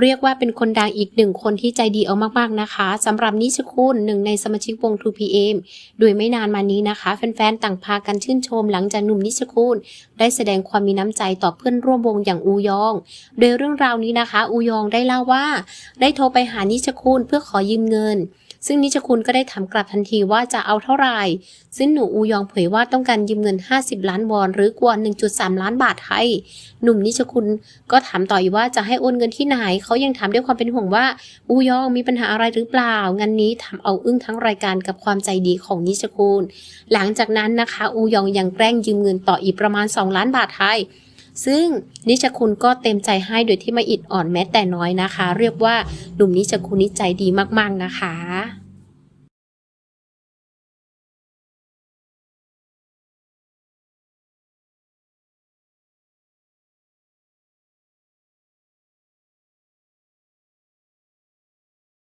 เรียกว่าเป็นคนดังอีกหนึ่งคนที่ใจดีเอามากๆนะคะสำหรับนิชคุณหนึ่งในสมาชิกวง 2PM โดยไม่นานมานี้นะคะ แฟนๆ ต่างพากันชื่นชมหลังจากหนุ่มนิชคุณได้แสดงความมีน้ำใจต่อเพื่อนร่วมวงอย่างอูยอง โดยเรื่องราวนี้นะคะ อูยองได้เล่าว่า ได้โทรไปหานิชคุณเพื่อขอยืมเงิน ซึ่งนิชคุณก็ได้ถามกลับทันทีว่าจะเอาเท่าไหร่ ซึ่งหนูอูยองเผยว่าต้องการยืมเงิน 50 ล้านวอน หรือกว่า 1.3 ล้านบาทไทย หนุ่มนิชคุณก็ถามต่ออีกว่าจะให้โอนเงินที่ไหน เขายังถามด้วยความเป็นห่วงว่า อูยองมีปัญหาอะไรหรือเปล่างานนี้ทำเอาอึ้งทั้งรายการกับความใจดีของนิชคุณ หลังจากนั้นนะคะ อูยองยังแกล้งยืมเงินต่ออีกประมาณ 2 ล้านบาทไทย ซึ่งนิชคุณก็เต็มใจให้โดยที่ไม่อิดอ่อนแม้แต่น้อยนะคะ เรียกว่าหนุ่มนิชคุณนิจใจดีมากๆนะคะ